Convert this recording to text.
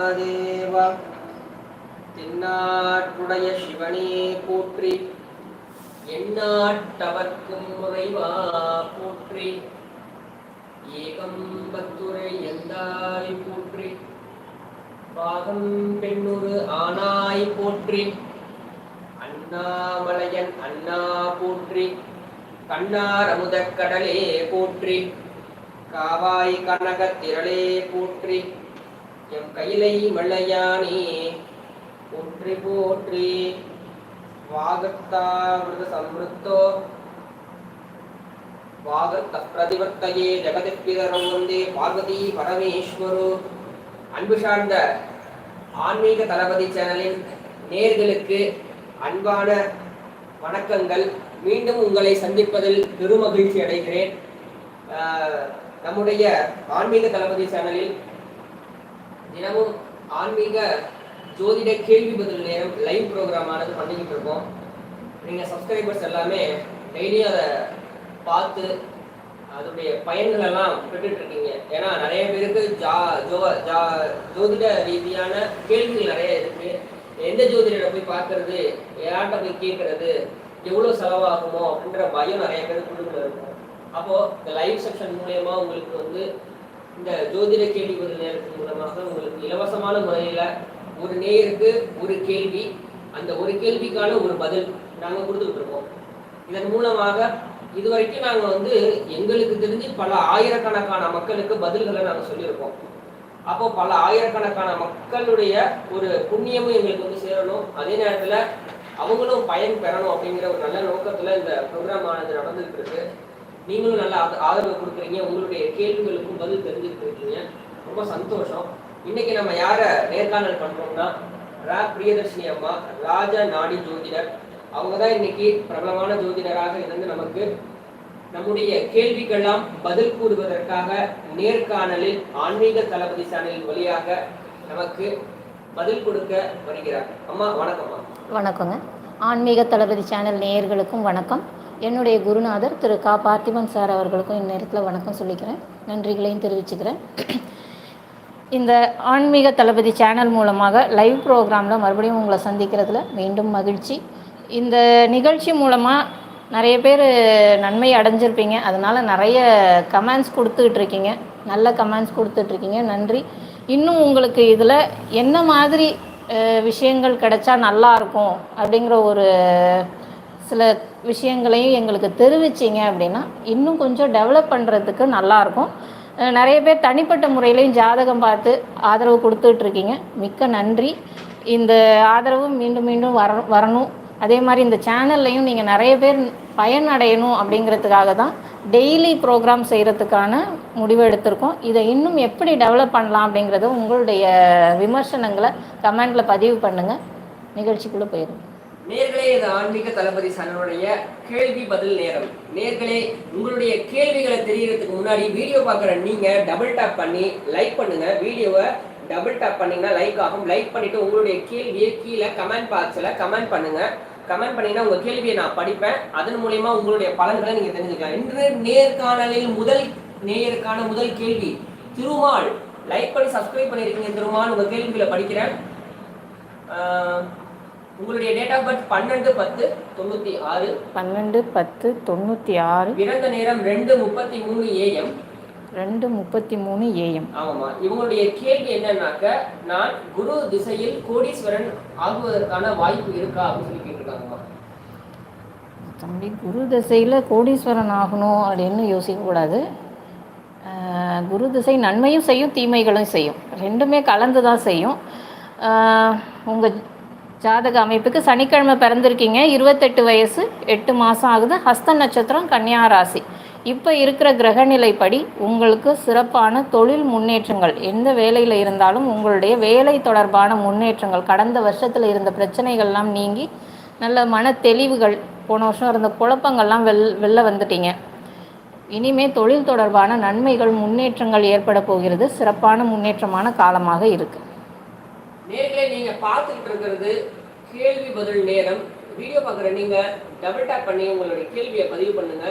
தேவா. தென்னாட்டுடைய சிவனே போற்றி. எண்ணாட்டவர்க்கும் முறைவா போற்றி. ஏகம் பத்துரை எந்தாய் போற்றி. பாகம் பெண்ணுரு ஆனாய் போற்றி. அண்ணாமலையன் அண்ணா போற்றி. கண்ணார் அமுதக் கடலே போற்றி. காவாய் கனகத் திரளே போற்றி. எம் கையிலை மல்லையானே போற்றி போற்றி. வாகத்தாவிரத சம்ருத்தோ வாகத்த பிரதிவர்த்தையே ஜெகதிப்பிதரோ வந்தே பார்வதி பரமேஸ்வரு. அன்பு சார்ந்த ஆன்மீக தளபதி சேனலின் நேர்களுக்கு அன்பான வணக்கங்கள். மீண்டும் உங்களை சந்திப்பதில் பெருமகிழ்ச்சி அடைகிறேன். ஆஹ் நம்முடைய ஆன்மீக தளபதி சேனலில் தினமும் ஆன்மீக ஜோதிட கேள்வி பதில் நேரம் லைவ் ப்ரோக்ராம் ஆனது பண்ணிக்கிட்டு இருக்கோம். நீங்கள் சப்ஸ்கிரைபர்ஸ் எல்லாமே டெய்லியும் அதை பார்த்து அதோடைய பயன்கள் எல்லாம் பெற்றுட்டு இருக்கீங்க. ஏன்னா நிறைய பேருக்கு ஜா ஜோ ஜா ஜோதிட ரீதியான கேள்விகள் நிறைய இருக்கு. எந்த ஜோதிடரை போய் பார்க்கறது யார்கிட்ட போய் கேட்கறது எவ்வளோ செலவாகுமோ அப்படின்ற பயம் நிறைய பேருக்கு குழுவில் இருக்கும். அப்போ இந்த லைவ் செக்ஷன் மூலயமா உங்களுக்கு வந்து இந்த ஜோதிட கேள்வி பதில் நேரத்தின் மூலமாக உங்களுக்கு இலவசமான முறையில் ஒரு நேயருக்கு ஒரு கேள்வி அந்த ஒரு கேள்விக்கான ஒரு பதில் நாங்கள் கொடுத்துட்டு இருக்கோம் இதன் மூலமாக இதுவரைக்கும் நாங்கள் வந்து எங்களுக்கு தெரிஞ்சு பல ஆயிரக்கணக்கான மக்களுக்கு பதில்களை நாங்கள் சொல்லியிருக்கோம். அப்போ பல ஆயிரக்கணக்கான மக்களுடைய ஒரு புண்ணியமும் எங்களுக்கு வந்து சேரணும். அதே நேரத்தில் அவங்களும் பயன் பெறணும் அப்படிங்கிற ஒரு நல்ல நோக்கத்தில் இந்த ப்ரோக்ராம் ஆனது நடந்துகிட்டு இருக்கு. நீங்களும் நல்ல ஆத- ஆதரவு கொடுக்குறீங்க. உங்களுடைய கேள்விகளுக்கும் பதில் தெரிஞ்சுக்கிட்டு இருக்கீங்க ரொம்ப சந்தோஷம். இன்னைக்கு நம்ம யாரை நேர்காணல் பண்றோம்னா ரா பிரியதர்ஷினி அம்மா ராஜா நாடி ஜோதிடர். அவங்க தான் இன்னைக்கு பிரபலமான ஜோதிடராக இருந்து நமக்கு நம்முடைய கேள்விக்கெல்லாம் பதில் கூறுவதற்காக நேர்காணலில் ஆன்மீக தளபதி சேனலின் வழியாக நமக்கு பதில் கொடுக்க வருகிறார். அம்மா வணக்கம்மா. வணக்கங்க. ஆன்மீக தளபதி சேனல் நேயர்களுக்கும் வணக்கம். என்னுடைய குருநாதர் திரு கா. பார்த்திபன் சார் அவர்களுக்கும் இந்நேரத்தில் வணக்கம் சொல்லிக்கிறேன். நன்றிகளையும் தெரிவிச்சுக்கிறேன். இந்த ஆன்மீக தளபதி சேனல் மூலமாக லைவ் ப்ரோக்ராமில் மறுபடியும் உங்களை சந்திக்கிறதுல மீண்டும் மகிழ்ச்சி. இந்த நிகழ்ச்சி மூலமாக நிறைய பேர் நன்மை அடைஞ்சிருப்பீங்க. அதனால் நிறைய கமெண்ட்ஸ் கொடுத்துக்கிட்டு இருக்கீங்க. நல்ல கமெண்ட்ஸ் கொடுத்துட்ருக்கீங்க நன்றி. இன்னும் உங்களுக்கு இதில் என்ன மாதிரி விஷயங்கள் கிடைச்சா நல்லாயிருக்கும் அப்படிங்கிற ஒரு சில விஷயங்களையும் எங்களுக்கு தெரிவிச்சிங்க அப்படின்னா இன்னும் கொஞ்சம் டெவலப் பண்ணுறதுக்கு நல்லாயிருக்கும். நிறைய பேர் தனிப்பட்ட முறையிலையும் ஜாதகம் பார்த்து ஆதரவு கொடுத்துட்ருக்கீங்க. மிக்க நன்றி. இந்த ஆதரவு மீண்டும் மீண்டும் வர வரணும். அதே மாதிரி இந்த சேனல்லையும் நீங்கள் நிறைய பேர் பயனடையணும் அப்படிங்கிறதுக்காக தான் டெய்லி ப்ரோக்ராம் செய்கிறதுக்கான முடிவு எடுத்திருக்கோம். இதை இன்னும் எப்படி டெவலப் பண்ணலாம் அப்படிங்கிறத உங்களுடைய விமர்சனங்களை கமெண்டில் பதிவு பண்ணுங்கள் நிகழ்ச்சிக்குள்ளே போயிடும் நேர்களே இது ஆன்மீக தளபதி சனனுடைய கேள்வி பதில் நேரம். நேர்களே உங்களுடைய கேள்விகளை தெரியறதுக்கு முன்னாடி வீடியோ பார்க்குற நீங்கள் டபுள் டாப் பண்ணி லைக் பண்ணுங்க. வீடியோவை டபுள் டாப் பண்ணீங்கன்னா லைக் ஆகும். லைக் பண்ணிட்டு உங்களுடைய கேள்வியை கீழே கமெண்ட் பாக்ஸில் கமெண்ட் பண்ணுங்க. கமெண்ட் பண்ணீங்கன்னா உங்கள் கேள்வியை நான் படிப்பேன். அதன் மூலயமா உங்களுடைய பலன்களை நீங்கள் தெரிஞ்சுக்கலாம். இன்று நேர்காணலில் முதல் நேயருக்கான முதல் கேள்வி. திருமால் லைக் பண்ணி சப்ஸ்கிரைப் பண்ணியிருக்கீங்க திருமால். உங்கள் கேள்விகளை படிக்கிறேன். உங்களுடைய டேட் ஆஃப் பர்த் பன்னெண்டு பத்து தொண்ணூத்தி ஆறு. பன்னெண்டு பத்து தொண்ணூற்றி ஆறு. பிறந்த நேரம் ரெண்டு முப்பத்தி மூணு ஏஎம் ரெண்டு முப்பத்தி மூணு ஏஎம் ஆமாம்மா. இவங்களுடைய கேள்வி என்னன்னாக்க நான் குரு திசையில் கோடீஸ்வரன் ஆகுவதற்கான வாய்ப்பு இருக்கா அப்படின்னு சொல்லி கேட்டிருக்காங்கம்மா. தம்பி குரு திசையில் கோடீஸ்வரன் ஆகணும் அப்படின்னு யோசிக்கக்கூடாது குரு திசை நன்மையும் செய்யும் தீமைகளும் செய்யும். ரெண்டுமே கலந்து தான் செய்யும் உங்கள் ஜாதக அமைப்புக்கு சனிக்கிழமை பிறந்திருக்கீங்க. இருபத்தெட்டு வயசு எட்டு மாதம் ஆகுது. ஹஸ்த நட்சத்திரம் கன்னியா ராசி. இப்போ இருக்கிற கிரகநிலைப்படி உங்களுக்கு சிறப்பான தொழில் முன்னேற்றங்கள் எந்த வேலையில் இருந்தாலும் உங்களுடைய வேலை தொடர்பான முன்னேற்றங்கள் கடந்த வருஷத்தில் இருந்த பிரச்சனைகள்லாம் நீங்கி நல்ல மன தெளிவுகள் போன வருஷம் இருந்த குழப்பங்கள்லாம் வெள் வெளில வந்துட்டீங்க. இனிமே தொழில் தொடர்பான நன்மைகள் முன்னேற்றங்கள் ஏற்பட போகிறது. சிறப்பான முன்னேற்றமான காலமாக இருக்குது நேர்களை நீங்க பார்த்துக்கிட்டு இருக்கிறது கேள்வி பதில் நேரம். வீடியோ பார்க்குற நீங்க டபுள் டேப் பண்ணி உங்களுடைய கேள்வியை பதிவு பண்ணுங்க.